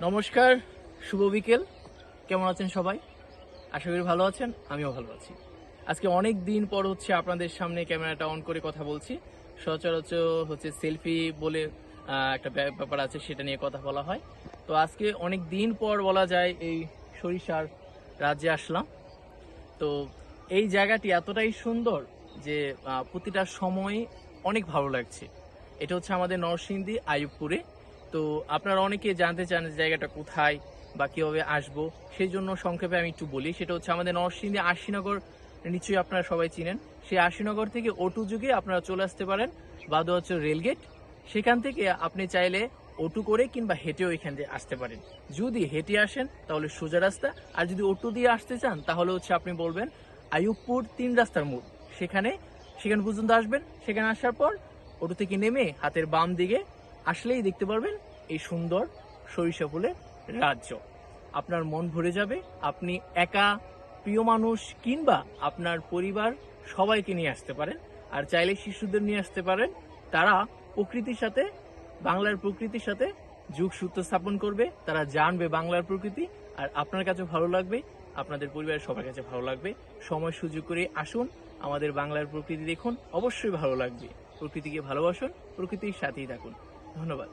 নমস্কার, শুভ বিকেল। কেমন আছেন সবাই? আশা করি ভালো আছেন, আমিও ভালো আছি। আজকে অনেক দিন পর হচ্ছে আপনাদের সামনে ক্যামেরাটা অন করে কথা বলছি। সচরাচর হচ্ছে সেলফি বলে একটা ব্যা- ব্যাপার আছে, সেটা নিয়ে কথা বলা হয়। তো আজকে অনেক দিন পর বলা যায় এই সরিষার রাজ্যে আসলাম। তো এই জায়গাটি এতটাই সুন্দর যে প্রতিটা সময় অনেক ভালো লাগছে। এটা হচ্ছে আমাদের নরসিংদী, আয়ুবপুরে। তো আপনারা অনেকে জানতে চান জায়গাটা কোথায় বা কীভাবে আসব, সেই জন্য সংক্ষেপে আমি একটু বলি। সেটা হচ্ছে আমাদের নরসিংদী আশিনগর নিশ্চয়ই আপনারা সবাই চিনেন। সেই আশিনগর থেকে অটু যুগে আপনারা চলে আসতে পারেন বাদু হচ্ছে রেলগেট। সেখান থেকে আপনি চাইলে অটো করে কিংবা হেঁটেও এখান দিয়ে আসতে পারেন। যদি হেঁটে আসেন, তাহলে সোজা রাস্তা। আর যদি অটো দিয়ে আসতে চান, তাহলে হচ্ছে আপনি বলবেন আয়ুবপুর তিন রাস্তার মোড়। সেখানে সেখানে পর্যন্ত আসবেন। সেখানে আসার পর অটো থেকে নেমে হাতের বাম দিকে আসলেই দেখতে পারবেন এই সুন্দর সরিষা ফুলের রাজ্য। আপনার মন ভরে যাবে, আপনি একা, প্রিয় মানুষ কিংবা আপনার পরিবার সবাইকে নিয়ে আসতে পারেন। আর চাইলে শিশুদের নিয়ে আসতে পারেন। তারা প্রকৃতির সাথে, বাংলার প্রকৃতির সাথে যুগ সূত্র স্থাপন করবে। তারা জানবে বাংলার প্রকৃতি। আর আপনার কাছে ভালো লাগবে, আপনাদের পরিবারের সবার কাছে ভালো লাগবে। সময় সুযোগ করে আসুন, আমাদের বাংলার প্রকৃতি দেখুন। অবশ্যই ভালো লাগবে। প্রকৃতিকে ভালোবাসুন, প্রকৃতির সাথেই থাকুন। ধন্যবাদ।